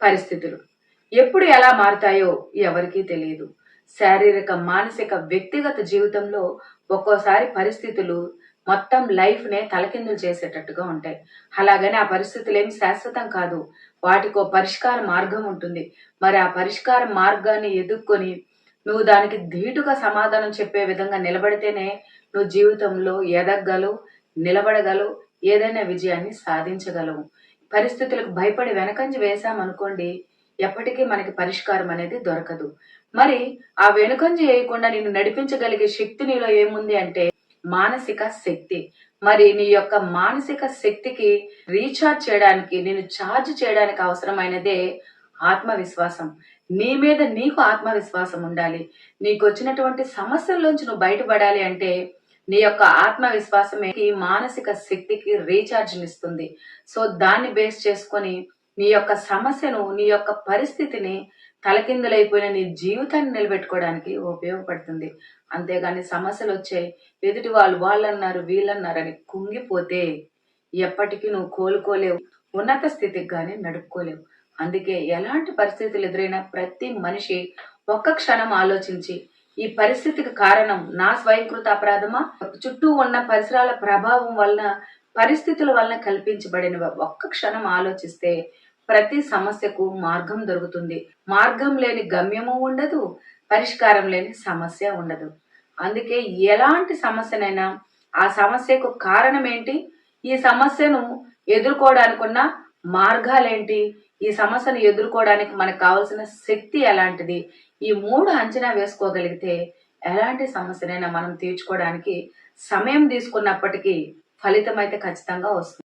పరిస్థితులు. ఎప్పుడు ఎలా మారుతాయో ఎవరికీ తెలియదు. శారీరక మానసిక వ్యక్తిగత జీవితంలో ఒక్కోసారి పరిస్థితులు మొత్తం లైఫ్ నే తలకిందులు చేసేటట్టుగా ఉంటాయి. అలాగని ఆ పరిస్థితులు ఏమి శాశ్వతం కాదు. వాటికో పరిష్కార మార్గం ఉంటుంది. మరి ఆ పరిష్కార మార్గాన్ని ఎదుర్కొని నువ్వు దానికి ధీటుగా సమాధానం చెప్పే విధంగా నిలబడితేనే నువ్వు జీవితంలో ఎదగలవు నిలబడగలవు ఏదైనా విజయాన్ని సాధించగలవు. పరిస్థితులకు భయపడి వెనకంజ వేశామనుకోండి ఎప్పటికీ మనకి పరిష్కారం అనేది దొరకదు. మరి ఆ వెనుకంజ వేయకుండా నిన్ను నడిపించగలిగే శక్తి నీలో ఏముంది అంటే మానసిక శక్తి. మరి నీ యొక్క మానసిక శక్తికి రీఛార్జ్ చేయడానికి నేను ఛార్జ్ చేయడానికి అవసరమైనదే ఆత్మవిశ్వాసం. నీ మీద నీకు ఆత్మవిశ్వాసం ఉండాలి. నీకు వచ్చినటువంటి సమస్యల్లోంచి నువ్వు బయటపడాలి అంటే నీ యొక్క ఆత్మవిశ్వాసమే ఈ మానసిక శక్తికి రీఛార్జ్ ఇస్తుంది సో దాన్ని బేస్ చేసుకొని నీ యొక్క సమస్యను నీ యొక్క పరిస్థితిని తలకిందులైపోయిన నీ జీవితాన్ని నిలబెట్టుకోవడానికి ఉపయోగపడుతుంది. అంతేగాని సమస్యలు వచ్చాయి ఎదుటి వాళ్ళు వాళ్ళన్నారు వీళ్ళన్నారని కుంగిపోతే ఎప్పటికీ నువ్వు కోలుకోలేవు ఉన్నత స్థితికి కానీ నడుపుకోలేవు. అందుకే ఎలాంటి పరిస్థితులు ఎదురైనా ప్రతి మనిషి ఒక్క క్షణం ఆలోచించి ఈ పరిస్థితికి కారణం నా స్వయంకృత అపరాధమా? చుట్టూ ఉన్న పరిసరాల ప్రభావం వలన పరిస్థితుల వలన కల్పించబడిన ఒక్క క్షణం ఆలోచిస్తే ప్రతి సమస్యకు మార్గం దొరుకుతుంది. మార్గం లేని గమ్యము ఉండదు పరిష్కారం లేని సమస్య ఉండదు. అందుకే ఎలాంటి సమస్యనైనా ఆ సమస్యకు కారణం ఏంటి ఈ సమస్యను ఎదుర్కోవడానికున్న మార్గాలేంటి? ఈ సమస్యను ఎదుర్కోవడానికి మనకు కావాల్సిన శక్తి ఎలాంటిది? ఈ మూడు అంచనా వేసుకోగలిగితే ఎలాంటి సమస్యనైనా మనం తీర్చుకోవడానికి సమయం తీసుకున్నప్పటికీ ఫలితం అయితే ఖచ్చితంగా వస్తుంది.